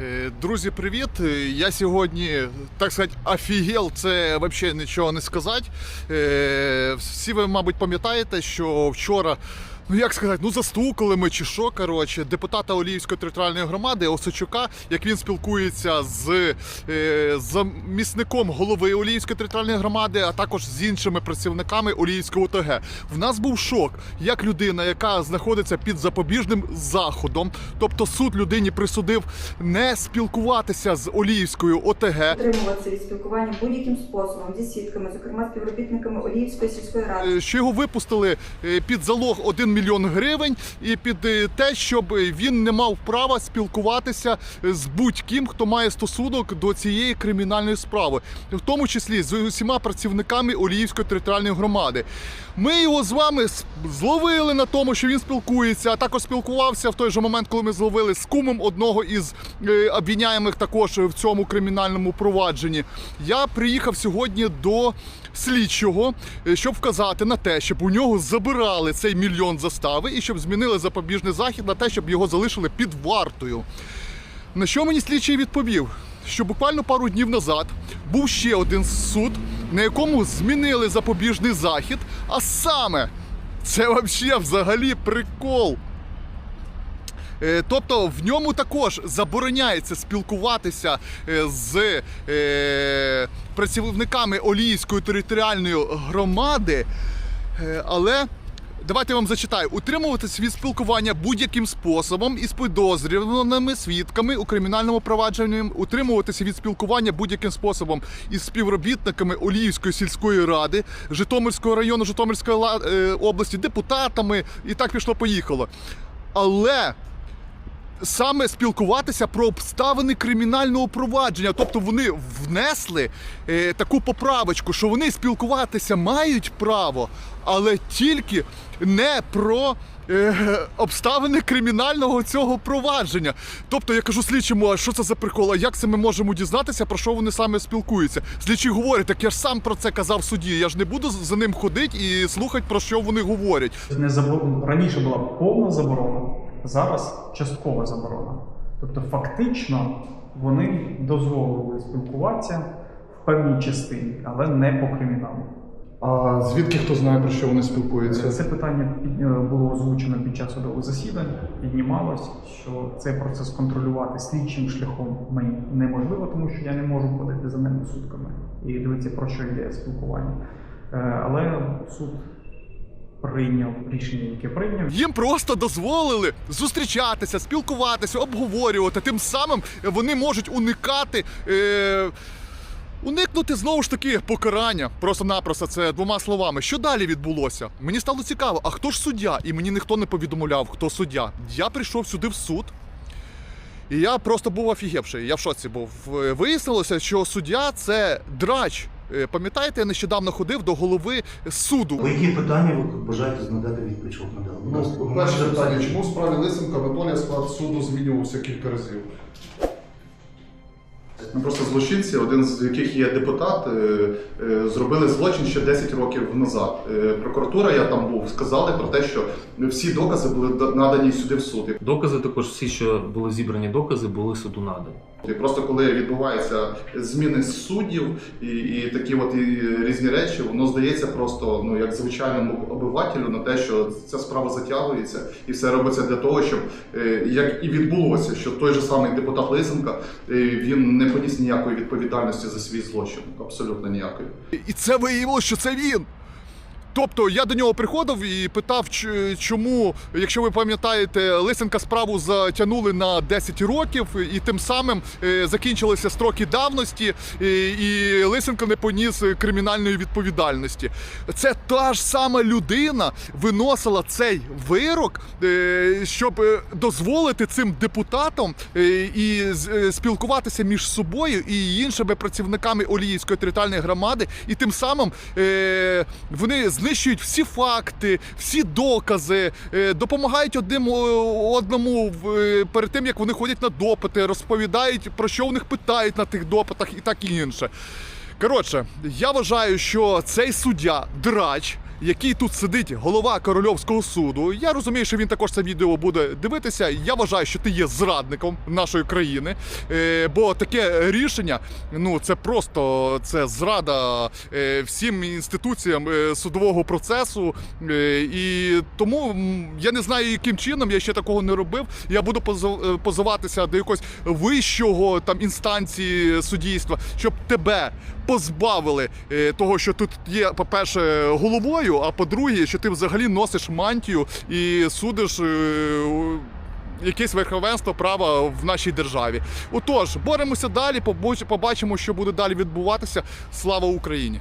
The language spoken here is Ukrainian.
Е, Друзі, привіт! Е, Я сьогодні, так сказати, офігел, це взагалі нічого не сказати. Е, Всі ви, мабуть, пам'ятаєте, що вчора, ну як сказати, ну застукали ми чи що, коротше, депутата Оліївської територіальної громади Осачука, як він спілкується з е, замісником голови Оліївської територіальної громади, а також з іншими працівниками Оліївського ОТГ. В нас був шок, як людина, яка знаходиться під запобіжним заходом, тобто суд людині присудив не спілкуватися з Оліївською ОТГ. Утримуватися від спілкування будь-яким способом зі свідками, зокрема співробітниками Оліївської сільської ради. Е, що його випустили е, під залог 1 мільйон гривень і під е, те, щоб він не мав права спілкуватися з будь-ким, хто має стосунок до цієї кримінальної справи, в тому числі з усіма працівниками Оліївської територіальної громади. Ми його з вами зловили на тому, що він спілкується, а також спілкувався в той же момент, коли ми зловили з кумом одного із е, обвиняємих також в цьому кримінальному провадженні. Я приїхав сьогодні до слідчого, е, щоб вказати на те, щоб у нього забирали цей мільйон застави і щоб змінили запобіжний захід на те, щоб його залишили під вартою. На що мені слідчий відповів? Що буквально пару днів назад був ще один суд, на якому змінили запобіжний захід, а саме це взагалі взагалі прикол. Е, Тобто в ньому також забороняється спілкуватися е, з е, працівниками Олійської територіальної громади, але давайте я вам зачитаю: утримуватись від спілкування будь-яким способом із підозрюваними свідками у кримінальному провадженні, утримуватися від спілкування будь-яким способом із співробітниками Оліївської сільської ради, Житомирського району, Житомирської е, області, депутатами. І так пішло-поїхало. Але саме спілкуватися про обставини кримінального провадження. Тобто вони внесли е, таку поправочку, що вони спілкуватися мають право, але тільки не про. е, Обставини кримінального цього провадження. Тобто я кажу слідчому, а що це за прикол? А як це ми можемо дізнатися, про що вони саме спілкуються? Слідчий говорить, так я ж сам про це казав суді. Я ж не буду за ним ходити і слухати, про що вони говорять. Не забор... Раніше була повна заборона, зараз часткова заборона. Тобто, фактично, вони дозволили спілкуватися в певній частині, але не по криміналу. А звідки хто знає, про що вони спілкуються? Це питання е, було озвучено під час судових засідань. Піднімалось, що цей процес контролювати слідчим шляхом мені неможливо, тому що я не можу ходити за ними сутками і дивитися, про що йде спілкування. Е, Але суд прийняв рішення, яке прийняв. Їм просто дозволили зустрічатися, спілкуватися, обговорювати. Тим самим вони можуть уникати. Е- Уникнути знову ж таки покарання, просто-напросто це двома словами. Що далі відбулося? Мені стало цікаво, а хто ж суддя? І мені ніхто не повідомляв, хто суддя. Я прийшов сюди в суд, і я просто був офігевший. Я в шоці був. Е, Вияснилося, що суддя це драч. Е, Пам'ятаєте, я нещодавно ходив до голови суду. По які питання ви бажаєте надати відповідь, щоб надали? Ласка, Ну, перше питання, чому в справі Лисенка Анатолія склад суду змінювався кілька разів? Ну, просто злочинці, один з яких є депутат, е, е, зробили злочин ще 10 років назад. Е, Прокуратура, я там був, сказали про те, що всі докази були надані сюди в суд. Докази також всі, що були зібрані докази, були суду надані. І просто коли відбуваються зміни суддів і, і такі от і різні речі, воно здається просто ну як звичайному обивателю на те, що ця справа затягується, і все робиться для того, щоб як і відбулося, що той же самий депутат Лисенка він не поніс ніякої відповідальності за свій злочин, абсолютно ніякої. І це виявило, що це він. Тобто я до нього приходив і питав, чому, якщо ви пам'ятаєте, Лисенка справу затягнули на 10 років, і тим самим е, закінчилися строки давності, і, і Лисенко не поніс кримінальної відповідальності. Це та ж сама людина виносила цей вирок, е, щоб е, дозволити цим депутатам е, і е, спілкуватися між собою і іншими працівниками Оліївської територіальної громади, і тим самим е, вони знищують всі факти, всі докази, е, допомагають одним одному е, перед тим, як вони ходять на допити, розповідають про що у них питають на тих допитах і так і інше. Коротше, я вважаю, що цей суддя драч. Який тут сидить голова Корольовського суду. Я розумію, що він також це відео буде дивитися. Я вважаю, що ти є зрадником нашої країни, е, бо таке рішення, ну це просто це зрада е, всім інституціям е, судового процесу. І тому я не знаю, яким чином я ще такого не робив. Я буду позиватися до якогось вищого там інстанції суддівства, щоб тебе позбавили того, що тут є, по-перше, головою, а по-друге, що ти взагалі носиш мантію і судиш. е, Якесь верховенство права в нашій державі. Отож, боремося далі, побачимо, що буде далі відбуватися. Слава Україні!